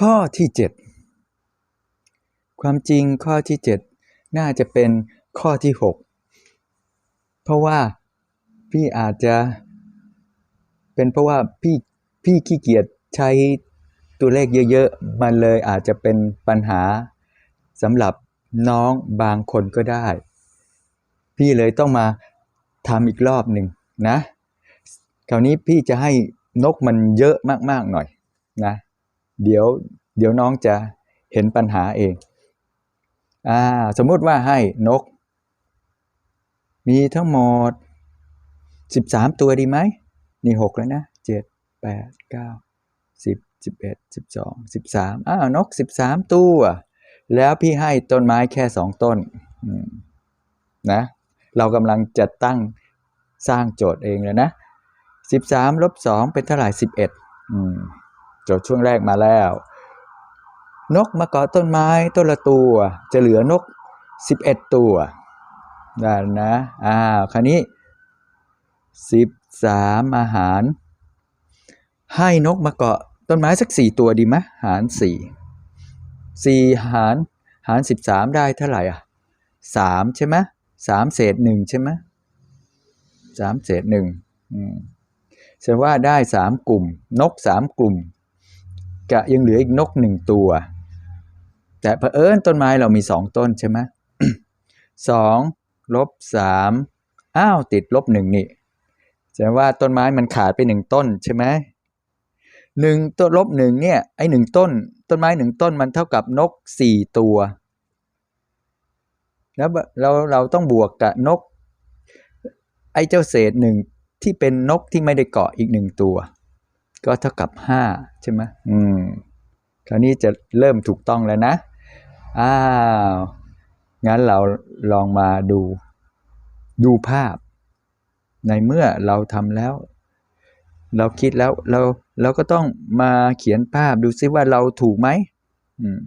ข้อที่ 7 ความจริงข้อที่ 7 น่าจะเป็นข้อที่ 6 เพราะว่าพี่อาจจะเป็นเพราะว่าพี่พี่ขี้เกียจใช้ตัวเลขเยอะๆ มันเลยอาจจะเป็นปัญหาสำหรับน้องบางคนก็ได้ พี่เลยต้องมาทำอีกรอบหนึ่งนะ คราวนี้พี่จะให้นกมันเยอะมากๆหน่อยนะ เดี๋ยวเดี๋ยวน้องจะเห็นปัญหาเองอ่าสมมุติว่าให้นก มีทั้งหมด 13 ตัวดีไหมนี่หกแล้วนะเจ็ดแปดเก้าสิบสิบเอ็ดสิบสองสิบสามอ้าวนกสิบสามตัว แล้วพี่ให้ต้นไม้แค่สองต้นนะเรากำลังจะตั้งสร้างโจทย์เองเลยนะสิบสามลบสองเป็นเท่าไหร่สิบเอ็ด จทย์ช่วงแรกมาแล้ว นกมาเกาะต้นไม้ต้นละตัว จะเหลือนกสิบเอ็ดตัวได้นะอ้าวคราวนี้สิบสามอาหาร ให้นกมาเกาะต้นไม้สักสี่ตัวดีไหมหารสี่สี่หารหารสิบสามได้เท่าไหร่อะสามใช่ไหมสามเศษหนึ่งใช่ไหมสามเศษหนึ่งแสดงว่าได้สามกลุ่ม นกสามกลุ่ม กะยังเหลืออีกนกหนึ่งตัว แต่เผอิญต้นไม้เรามีสองต้นใช่ไหมสองลบสามอ้าวติดลบหนึ่งนี่แสดงว่าต้นไม้มันขาดไปหนึ่งต้นใช่ไหมหนึ่งต้นลบหนึ่งเนี่ยไอหนึ่งต้น ต้นไม้หนึ่งต้นมันเท่ากับนกสี่ตัว แล้วเราเราต้องบวกกับนก ไอเจ้าเศษหนึ่งที่เป็นนกที่ไม่ได้เกาะอีกหนึ่งตัว ก็เท่ากับห้าใช่ไหมอืม คราวนี้จะเริ่มถูกต้องแล้วนะ อ้าว งั้นเราลองมาดู ดูภาพ ในเมื่อเราทำแล้ว เราคิดแล้วเราเราก็ต้องมาเขียนภาพดูซิว่าเราถูกไหมอืม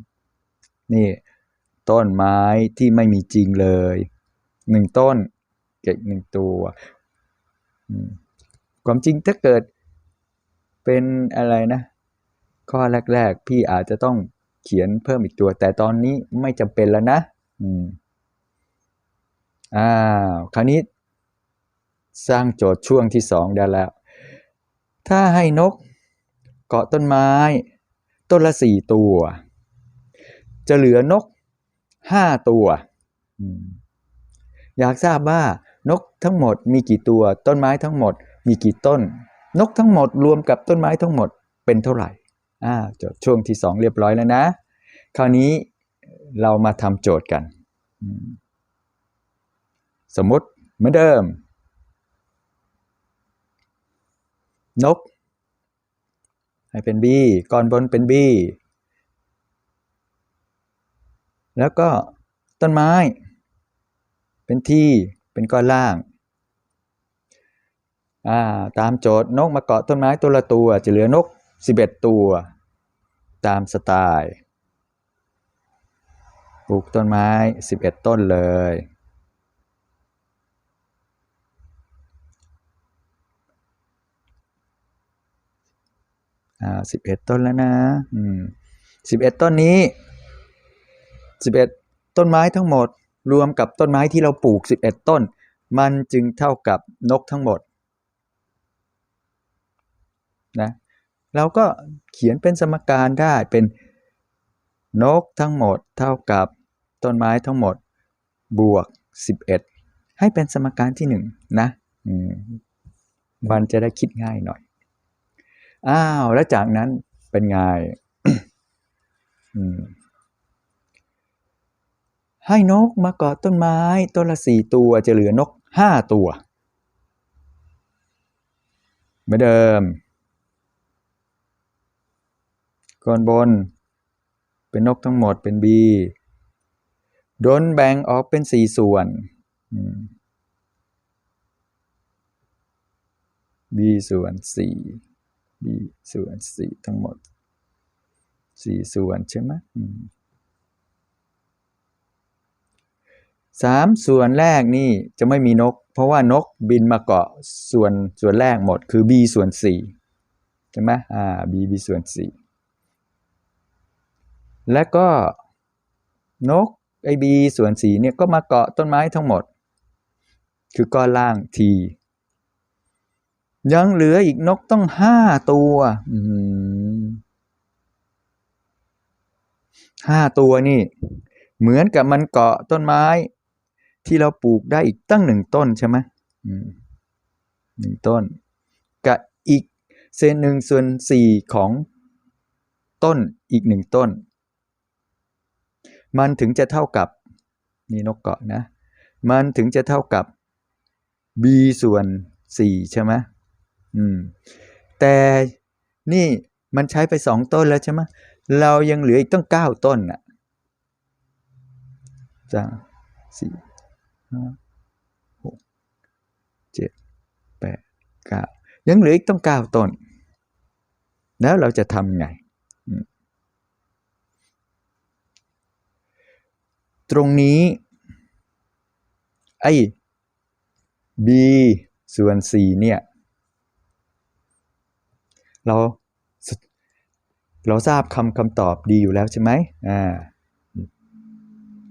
นี่ต้นไม้ที่ไม่มีจริงเลยหนึ่งต้น เก็บหนึ่งตัวความจริงถ้าเกิด เป็นอะไรนะ ข้อแรก ๆ พี่อาจจะต้องเขียนเพิ่มอีกตัว แต่ตอนนี้ไม่จำเป็นแล้วนะอืมอ้าวคราวนี้สร้างโจทย์ช่วงที่สองได้แล้ว ถ้าให้นกเกาะต้นไม้ ต้นละสี่ตัว จะเหลือนกห้าตัว อยากทราบว่านกทั้งหมดมีกี่ตัว ต้นไม้ทั้งหมดมีกี่ต้น นกทั้งหมดรวมกับต้นไม้ทั้งหมดเป็นเท่าไหร่อ่าจบช่วงที่สองเรียบร้อยแล้วนะ คราวนี้เรามาทำโจทย์กัน สมมติเหมือนเดิม นก ให้เป็น B ก่อนบนเป็น B แล้วก็ต้นไม้ เป็นทีเป็นก้อนล่าง ตามโจทย์นกมาเกาะต้นไม้ตัวละตัวจะเหลือนก 11 ตัว ตามสไตล์ปลูกต้นไม้ 11 ต้นเลย อ่า11ต้นแล้วนะ อืม11ต้นนี้11ต้นไม้ทั้งหมด รวมกับต้นไม้ที่เราปลูก11ต้น มันจึงเท่ากับนกทั้งหมด นะเราก็เขียนเป็นสมการได้เป็นนกทั้งหมดเท่ากับต้นไม้ทั้งหมดบวก 11 ให้เป็นสมการที่1นะมันจะได้คิดง่ายหน่อย อ้าว แล้วจากนั้นเป็นไงให้นกมาเกาะต้นไม้ต้นละสี่ตัวจะเหลือนกห้าตัวเหมือนเดิม ก่อนบน เป็นนกทั้งหมดเป็น B โดนแบ่งออกเป็นสี่ส่วน B ส่วนสี่ B ส่วนสี่ทั้งหมดสี่ส่วนใช่ไหมสามส่วนแรกนี่จะไม่มีนก เพราะว่านกบินมาเกาะส่วนส่วนแรกหมดคือ b ส่วนสี่ใช่ไหมอ่า b b ส่วนสี่ และก็นกไอบีส่วนสีเนี่ยก็มาเกาะต้นไม้ทั้งหมด คือก้อนล่างที ยังเหลืออีกนกต้องห้าตัวห้าตัวนี่ เหมือนกับมันเกาะต้นไม้ ที่เราปลูกได้อีกตั้งหนึ่งต้นใช่ไหมมหนึ่งต้น กับอีกเศษหนึ่งส่วนสี่ของต้นอีกหนึ่งต้น มันถึงจะเท่ากับนี่นกเกาะนะ มันถึงจะเท่ากับ b ส่วนสี่ใช่ไหมอืม แต่นี่มันใช้ไปสองต้นแล้วใช่ไหมเรายังเหลืออีกตั้งเก้าต้นอะสาสี่ห้าหกเจ็ดแปดเก้ายังเหลืออีกต้องเก้าต้น แล้วเราจะทำไงอืม ตรงนี้ไอ้ b ส่วน 4 เนี่ย เราเราทราบคำคำตอบดีอยู่แล้วใช่ไหมอ่า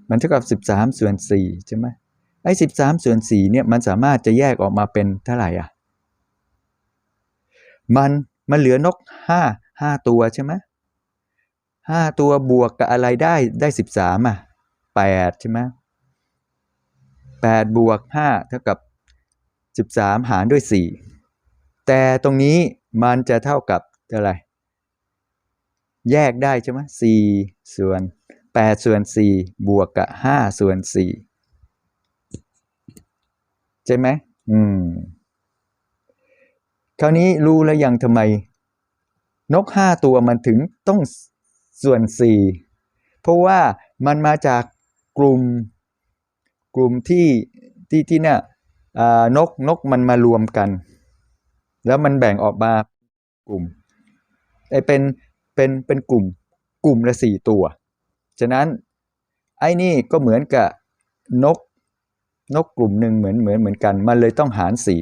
มันเท่ากับ 13 ส่วน 4 ใช่ไหมไอ้ 13 ส่วน 4 เนี่ย มันสามารถจะแยกออกมาเป็นเท่าไหร่อะ มัน มันเหลือนก 5 5 ตัวใช่ไหม5 ตัวบวกกับอะไรได้ได้ 13 อะ 8 ใช่ไหม8บวก5เท่ากับ13หารด้วย4แต่ตรงนี้มันจะเท่ากับเท่าไหร่แยกได้ใช่ไหม4ส่วน8ส่วน4บวกกับ5ส่วน4ใช่ไหมอืม คราวนี้รู้แล้วยังทำไม นก5ตัวมันถึงต้องส่วน4เพราะว่ามันมาจาก กลุ่มกลุ่มที่ที่ที่เนี่ยนกนกมันมารวมกัน แล้วมันแบ่งออกมากลุ่มไอเป็นเป็นเป็นกลุ่มกลุ่มละสี่ตัว ฉะนั้นไอ้นี่ก็เหมือนกับนกนกกลุ่มหนึ่งเหมือนเหมือนเหมือนกัน มันเลยต้องหารสี่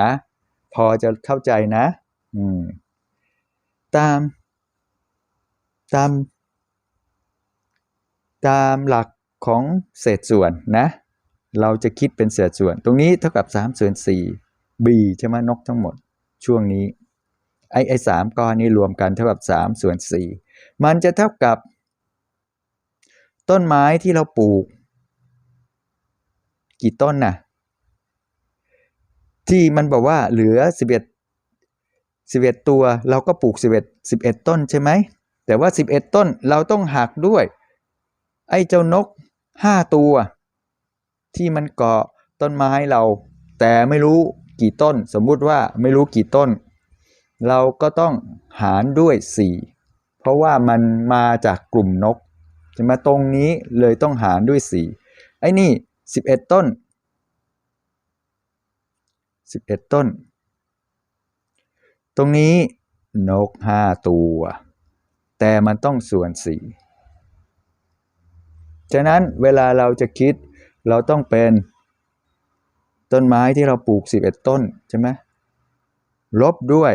นะ พอจะเข้าใจนะ อืม ตาม ตาม ตามหลักของเศษส่วนนะ เราจะคิดเป็นเศษส่วน ตรงนี้เท่ากับ3ส่วน4 b ใช่ไหมนกทั้งหมดช่วงนี้ ไอ้ไอ้สามก้อนนี้รวมกันเท่ากับ3ส่วน4มันจะเท่ากับ ต้นไม้ที่เราปลูก กี่ต้นน่ะ ที่มันบอกว่าเหลือ 11 11 ตัว เราก็ปลูก 11 11 ต้นใช่ไหมแต่ว่า 11 ต้นเราต้องหักด้วย ไอ้เจ้านก5ตัว ที่มันเกาะต้นไม้เรา แต่ไม่รู้กี่ต้น สมมุติว่าไม่รู้กี่ต้น เราก็ต้องหารด้วย4เพราะว่ามันมาจากกลุ่มนกจะมาตรงนี้เลยต้องหารด้วย4ไอ้นี่11ต้น11ต้น ตรงนี้นก5ตัว แต่มันต้องส่วน4 ฉะนั้นเวลาเราจะคิดเราต้องเป็นต้นไม้ที่เราปลูก 11 ต้นใช่ไหมลบด้วย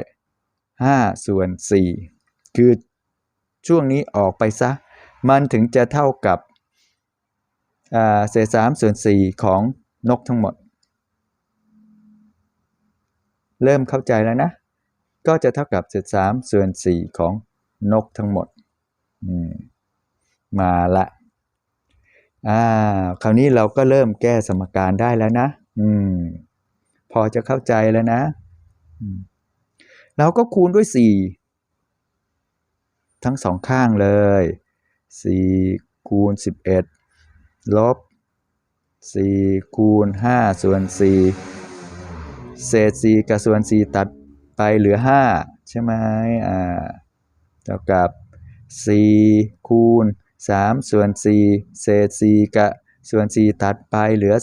5 ส่วน 4 คือช่วงนี้ออกไปซะ มันถึงจะเท่ากับเศษ3ส่วน 4 ของนกทั้งหมด เริ่มเข้าใจแล้วนะ ก็จะเท่ากับเศษ3ส่วน 4 ของนกทั้งหมดมาละ อ่าคราวนี้เราก็เริ่มแก้สมการได้แล้วนะ อืม พอจะเข้าใจแล้วนะ เราก็คูณด้วย 4 ทั้งสองข้างเลย 4 คูณ 11 ลบ 4 คูณ 5 ส่วน 4 เศษ 4 กับส่วน 4 ตัดไปเหลือ 5 ใช่ไหมอ่าเท่ากับ 4 คูณ 3 ส่วน 4 เศษ 4กับส่วน 4 ตัดไปเหลือ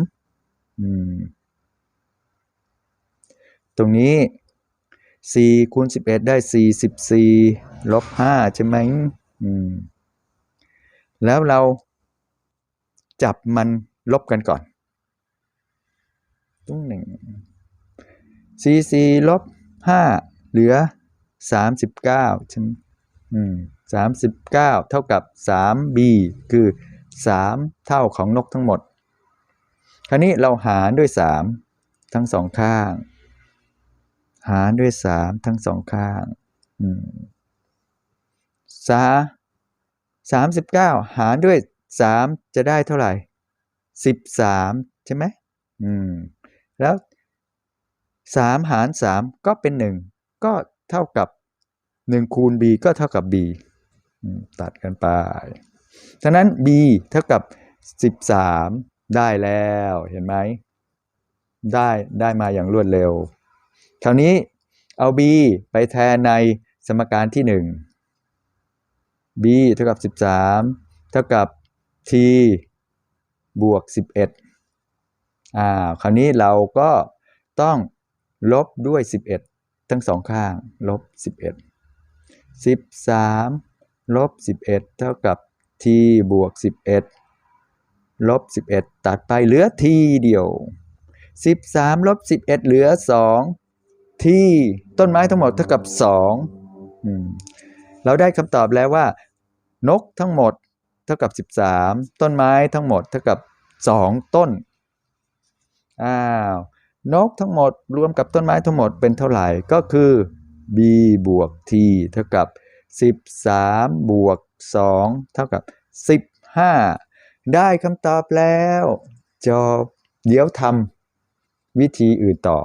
3อืมตรงนี้ 4 คูณ 11 ได้ 44 ลบ 5 ใช่ไหมอืมแล้วเราจับมันลบกันก่อนตรงหนึ่ง44ลบ5เหลือ 39ใช่ไหมอืม สามสิบเก้าเท่ากับสาม b คือสามเท่าของนกทั้งหมด คราวนี้เราหารด้วยสามทั้งสองข้าง หารด้วยสามทั้งสองข้างสาสามสิบเก้าหารด้วยสามจะได้เท่าไหร่สิบสามใช่ไหมอืม แล้วสามหารสามก็เป็นหนึ่งก็เท่ากับหนึ่งคูณ b ก็เท่ากับ b ตัดกันไป ฉะนั้น b เท่ากับสิบสามได้แล้ว เห็นไหม ได้ได้มาอย่างรวดเร็ว คราวนี้เอา b ไปแทนในสมการที่ 1 b เท่ากับ 13 เท่ากับ t บวก 11 อ่า คราวนี้เราก็ต้องลบด้วย 11 ทั้งสองข้าง ลบ 11 13 ลบ 11 เท่ากับ t บวก 11 ลบ 11 ตัดไปเหลือ t เดียว 13 ลบ 11 เหลือ2ที่ต้นไม้ทั้งหมดเท่ากับ2อืมเราได้คำตอบแล้วว่า นกทั้งหมดเท่ากับ 13 ต้นไม้ทั้งหมดเท่ากับ 2 ต้น อ้าว นกทั้งหมดรวมกับต้นไม้ทั้งหมดเป็นเท่าไหร่ ก็คือ b บวก t เท่ากับ 13 บวก 2 เท่ากับ 15 ได้คำตอบแล้วจบเดี๋ยวทำวิธีอื่นต่อ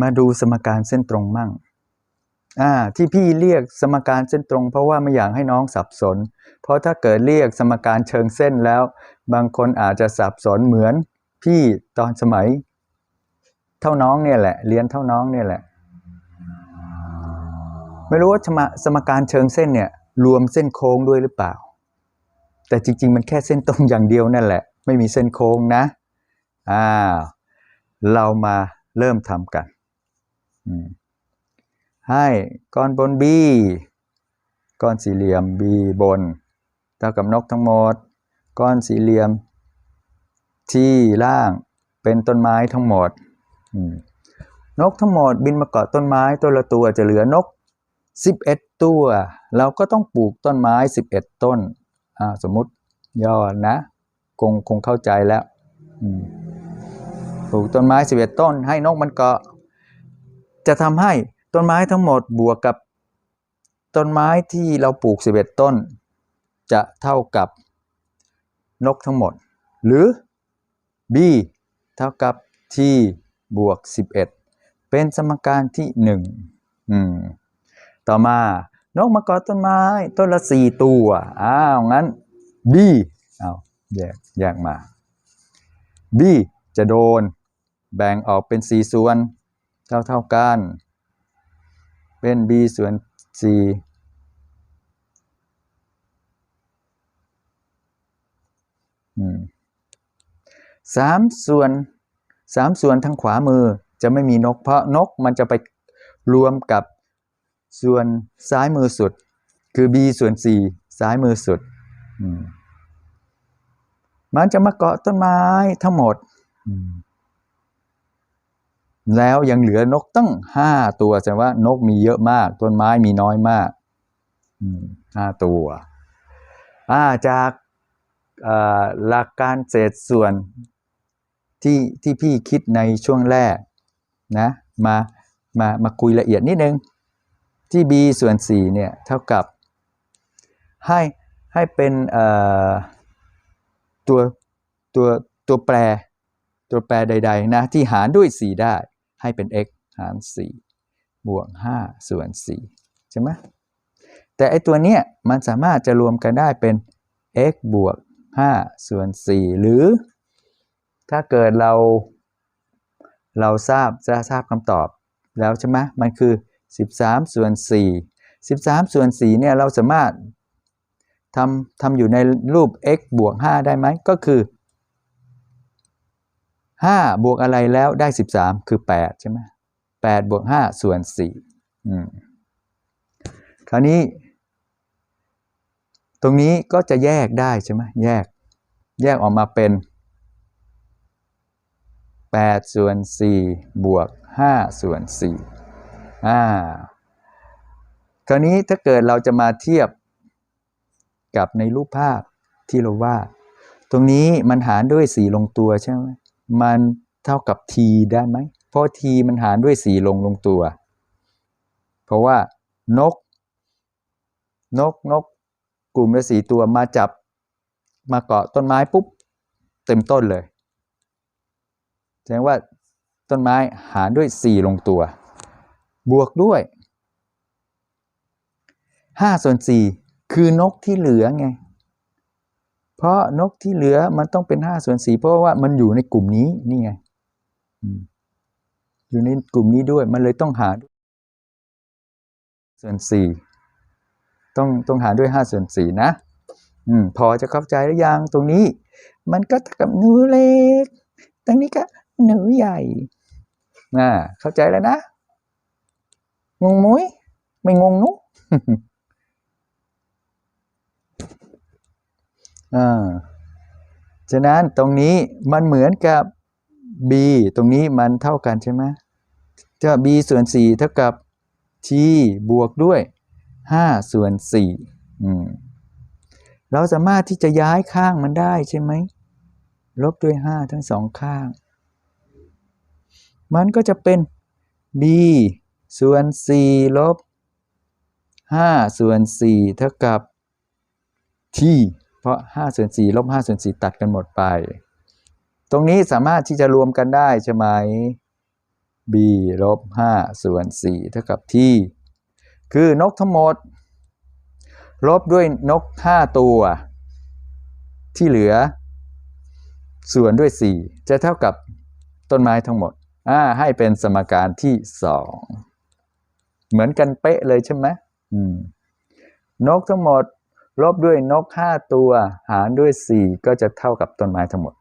มาดูสมการเส้นตรงมั่งอ่าที่พี่เรียกสมการเส้นตรง เพราะว่าไม่อยากให้น้องสับสน เพราะถ้าเกิดเรียกสมการเชิงเส้นแล้ว บางคนอาจจะสับสนเหมือนพี่ตอนสมัย เท่าน้องเนี่ยแหละ เรียนเท่าน้องเนี่ยแหละ ไม่รู้ว่าสมสมการเชิงเส้นเนี่ยรวมเส้นโค้งด้วยหรือเปล่า แต่จริง ๆ มันแค่เส้นตรงอย่างเดียวนั่นแหละ ไม่มีเส้นโค้งนะอ่าเรามาเริ่มทำกันให้ก้อนบน b ก้อนสี่เหลี่ยม b บน เท่ากับนกทั้งหมด ก้อนสี่เหลี่ยม ที่ล่างเป็นต้นไม้ทั้งหมดมนกทั้งหมดบินมาเกาะต้นไม้ตัวละตัวจะเหลือนก 11 ตัว เราก็ต้องปลูกต้นไม้ 11 ต้นสมมุติย่อนะคงคงเข้าใจแล้วปลูกต้นไม้ 11 ต้น ให้นกมันเกาะ จะทำให้ต้นไม้ทั้งหมดบวกกับต้นไม้ที่เราปลูก 11 ต้น จะเท่ากับนกทั้งหมด หรือ b เท่ากับ t บวก 11 เป็นสมการที่ 1 อืม ต่อมานกมาเกาะต้นไม้ ต้นละ4ตัวอ้าวงั้น b เอาแยกแยกมา b จะโดนแบ่งออกเป็น 4 ส่วนเท่าเท่ากัน เป็น b ส่วน4อืมสามส่วนสามส่วนทางขวามือจะไม่มีนกเพราะนกมันจะไปรวมกับ ส่วนซ้ายมือสุด คือ b ส่วน 4 ซ้ายมือสุด มันจะมาเกาะต้นไม้ทั้งหมด แล้วยังเหลือนกตั้งห้าตัวแสดงว่านกมีเยอะมาก ต้นไม้มีน้อยมากห้าตัวาจากหลักการเศษส่วนที่ที่พี่คิดในช่วงแรกนะมามามาคุยละเอียดนิดนึง ที่ b ส่วน4เนี่ยเท่ากับให้ให้เป็นตัวตัวตัวแปรตัวแปรใด ๆ นะ ที่หารด้วย 4 ได้ให้เป็น x หาร 4 บวก 5 ส่วน 4 ใช่ไหมแต่ไอตัวเนี้ยมันสามารถจะรวมกันได้เป็น x บวก 5 ส่วน 4 หรือ ถ้าเกิดเรา เราทราบจะทราบคำตอบแล้วใช่ไหมมันคือ 13 ส่วน 4 13 ส่วน4เนี่ยเราสามารถทำทำอยู่ในรูป x บวก 5 ได้ไหมก็คือ 5 บวกอะไรแล้วได้ 13 คือ 8 ใช่ไหม8บวก 5 ส่วน4อืมคราวนี้ ตรงนี้ก็จะแยกได้ใช่ไหมแยก แยกออกมาเป็น 8 ส่วน 4 บวก 5 ส่วน 4 อ่าคราวนี้ถ้าเกิดเราจะมาเทียบกับในรูปภาพที่เราวาดตรงนี้มันหารด้วยสีลงตัวใช่ไหมมันเท่ากับ t ได้ไหมเพราะ t มันหารด้วยสีลงลงตัว เพราะว่านก นกนกกลุ่มละสีตัวมาจับมาเกาะต้นไม้ปุ๊บเต็มต้นเลย แสดงว่าต้นไม้หารด้วย 4 ลงตัว บวกด้วย5ส่วน4คือนกที่เหลือไง เพราะนกที่เหลือมันต้องเป็น5ส่วน4เพราะว่ามันอยู่ในกลุ่มนี้นี่ไงอยู่ในกลุ่มนี้ด้วยมันเลยต้องหาส่วน4ต้องต้องหาด้วย5ส่วน4นะอืมพอจะเข้าใจหรือยังตรงนี้ มันก็กับหนูเล็กตรงนี้ก็หนูใหญ่น่าเข้าใจแล้วนะ งงมุ้ยไม่งงนุอ่าฉะนั้นตรงนี้มันเหมือนกับ b ตรงนี้มันเท่ากันใช่ไหมจะ b ส่วน 4 เท่ากับ t บวกด้วย 5 ส่วน4อืมเราสามารถที่จะย้ายข้างมันได้ใช่ไหม ลบด้วย 5 ทั้งสองข้าง มันก็จะเป็น b ส่วน4ลบ5ส่วน4เท่ากับ t เพราะ5ส่วน4ลบ5ส่วน4ตัดกันหมดไป ตรงนี้สามารถที่จะรวมกันได้ใช่ไหม b ลบ5ส่วน4เท่ากับ t คือนกทั้งหมด ลบด้วยนก 5 ตัว ที่เหลือ ส่วนด้วย 4 จะเท่ากับต้นไม้ทั้งหมด ให้เป็นสมการที่ 2 เหมือนกันเป๊ะเลยใช่ไหมมนกทั้งหมดลบด้วยนก5ตัวหารด้วย4ก็จะเท่ากับต้นไม้ทั้งหมด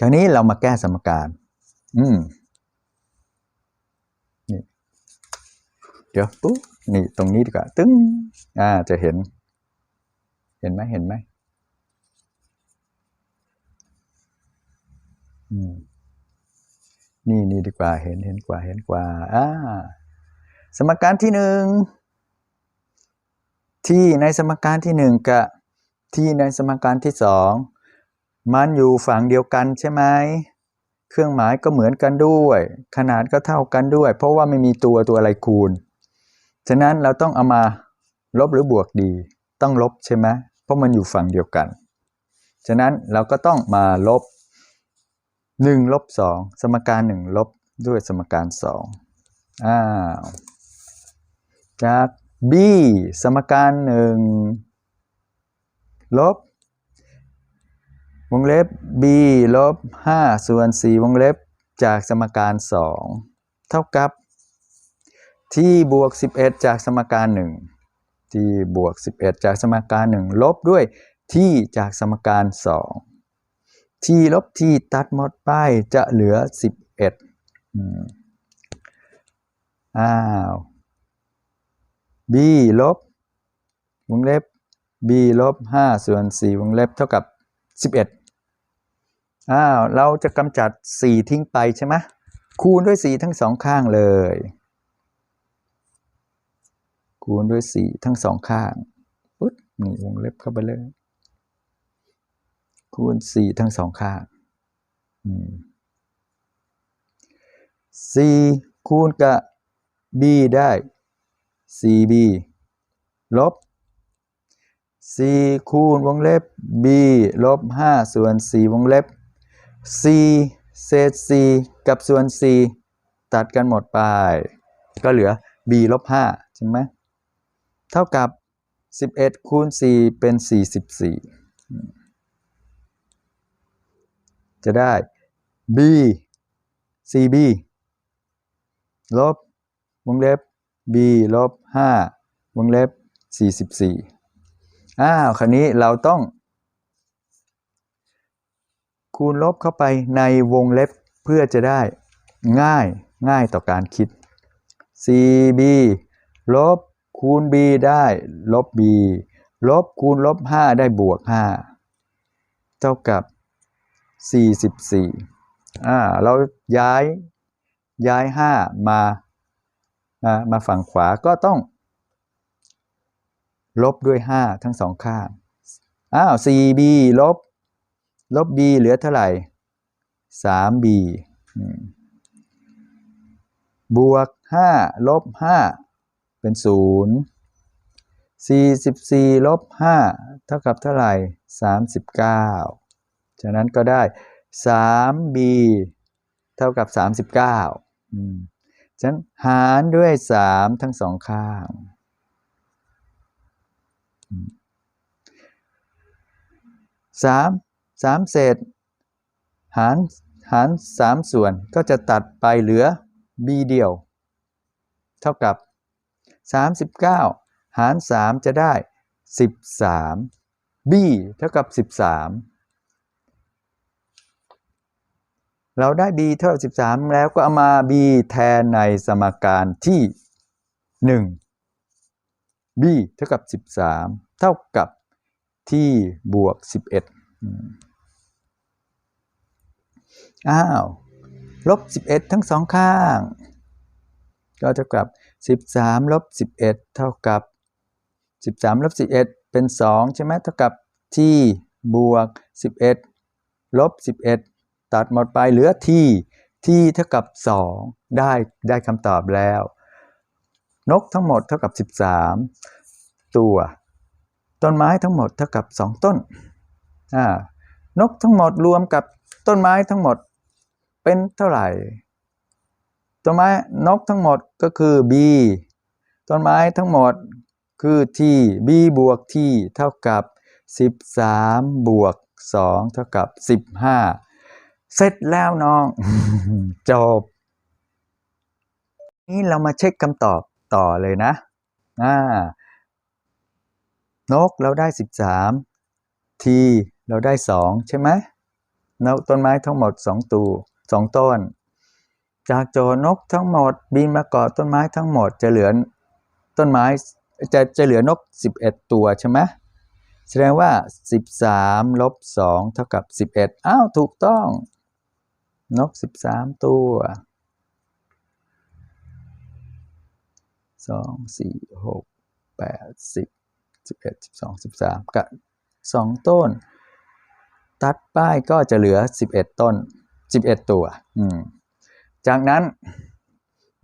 คราวนี้เรามาแก้สมการ อืมนี่เดี๋ยวปุ๊บนี่ตรงนี้ดีกว่า ตึ้งอ่า จะเห็น เห็นไหมเห็นไหมอืม นี่นี่ดีกว่าเห็นเห็นกว่าเห็นกว่าอ่าสมการที่หนึ่งที่ในสมการที่หนึ่งกับที่ในสมการที่สองมันอยู่ฝั่งเดียวกันใช่ไหมเครื่องหมายก็เหมือนกันด้วย ขนาดก็เท่ากันด้วย เพราะว่าไม่มีตัวตัวอะไรคูณ ฉะนั้นเราต้องเอามาลบหรือบวกดี ต้องลบใช่ไหมเพราะมันอยู่ฝั่งเดียวกัน ฉะนั้นเราก็ต้องมาลบ 1ลบ2สมการ 1 ลบด้วยสมการ 2 อ้าว จาก b สมการ 1 ลบ วงเล็บ b ลบ 5 ส่วน 4 วงเล็บจากสมการ 2 เท่ากับที่บวก 11 จากสมการ1ที่บวก 11 จากสมการ 1 ลบด้วยที่จากสมการ 2 ทีลบทีตัดหมดไปจะเหลือ 11อืมอ้าว b ลบวงเล็บ b ลบ5ส่วน4วงเล็บเท่ากับ 11อ้าวเราจะกำจัด 4 ทิ้งไปใช่ไหมคูณด้วย 4 ทั้งสองข้างเลย คูณด้วย 4 ทั้งสองข้างปุ๊บนี่วงเล็บเข้าไปเลย คูณ4ทั้งสองข้างอืม4คูณกับ b ได้ 4b ลบ 4 คูณวงเล็บ b ลบ 5 ส่วน 4 วงเล็บ 4 เศษ 4 กับส่วน 4 ตัดกันหมดไป ก็เหลือ b ลบ 5 ใช่ไหม เท่ากับ 11 คูณ 4 เป็น 44 จะได้ b 4b ลบวงเล็บ b ลบ5วงเล็บ 44 อ้าว คราวนี้เราต้อง คูณลบเข้าไปในวงเล็บเพื่อจะได้ง่ายง่ายต่อการคิด 4b ลบคูณ b ได้ลบ b ลบคูณลบ 5 ได้บวก 5 เท่ากับ 44อ่าเราย้ายย้าย 5 มามามาฝั่งขวาก็ต้อง ลบด้วยห้าทั้งสองข้างอ้าว 4b ลบ ลบ b เหลือเท่าไหร่ 3b บวก 5 ลบ 5 เป็น 0 44 ลบ 5 เท่ากับเท่าไหร่ 39 ฉะนั้นก็ได้ 3b เท่ากับ 39อืมฉะนั้นหารด้วย 3 ทั้งสองข้างสามสามเศษ หารหารสามส่วนก็จะตัดไปเหลือ b เดียว เท่ากับ 39 หาร 3 จะได้ 13 b เท่ากับ 13 เราได้ b เท่ากับ13 แล้วก็เอามา b แทนในสมการที่ 1 b เท่ากับ 13 เท่ากับที่บวก 11 อ้าวลบ 11 ทั้งสองข้าง ก็เท่ากับ 13 ลบ 11 เท่ากับ 13 ลบ 11 เป็น 2 ใช่ไหมเท่ากับที่บวก 11 ลบ 11 ตัดหมดไปเหลือที่ที่เท่ากับ 2 ได้ได้คำตอบแล้ว นกทั้งหมดเท่ากับ 13 ตัว ต้นไม้ทั้งหมดเท่ากับ 2 ต้นอ่านกทั้งหมดรวมกับต้นไม้ทั้งหมดเป็นเท่าไหร่ต้นไม้นกทั้งหมดก็คือ b ต้นไม้ทั้งหมดคือ t b บวก t เท่ากับ 13 บวก 2 เท่ากับ 15 เสร็จแล้วน้อง จบ นี่เรามาเช็คคำตอบต่อเลยนะอ่านกเราได้ 13 t เราได้ 2 ใช่ไหมนกต้นไม้ทั้งหมด 2 ตัว2ต้น จากโจนกทั้งหมด บินมาเกาะต้นไม้ทั้งหมดจะเหลือต้นไม้จะจะเหลือนก 11 ตัวใช่ไหมแสดงว่า 13 ลบ 2 เท่ากับ 11 อ้าว ถูกต้อง นก13ตัว2 4 6 8 10 11 12 13กับ2ต้น ตัดป้ายก็จะเหลือ11ต้น11ตัวจากนั้น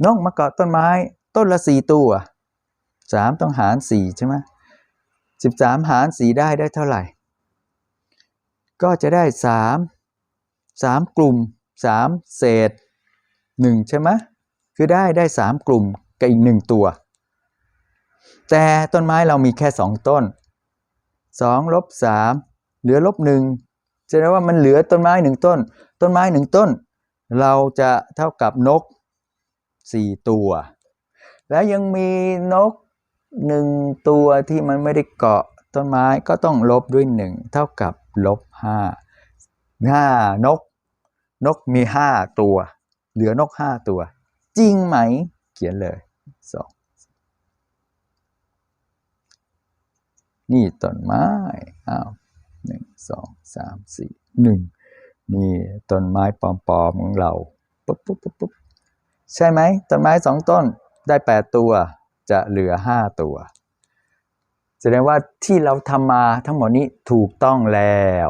นกมาเกาะต้นไม้ต้นละ4ตัว3ต้องหาร4ใช่ไหม13หาร4ได้ได้เท่าไหร่ ก็จะได้3 3กลุ่ม 3 เศษ 1 ใช่ไหมคือได้ได้ 3 กลุ่มกับอีก 1 ตัว แต่ต้นไม้เรามีแค่ 2 ต้น2ลบ3เหลือลบ1แสดงว่ามันเหลือต้นไม้ 1 ต้น ต้นไม้ 1 ต้น เราจะเท่ากับนก 4 ตัว แล้วยังมีนก 1 ตัวที่มันไม่ได้เกาะต้นไม้ก็ต้องลบด้วย 1 เท่ากับลบ5 5นก นกมี5ตัว เหลือนก5ตัว จริงไหม เขียนเลย2นี่ต้นไม้อ้าวหนึ่งสองสามสี่หนึ่งนี่ต้นไม้ปลอมๆของเราปุ๊บปุ๊บปุ๊บปุ๊บใช่ไหมต้นไม้สองต้นได้แปดตัว จะเหลือห้าตัว แสดงว่าที่เราทำมาทั้งหมดนี้ถูกต้องแล้ว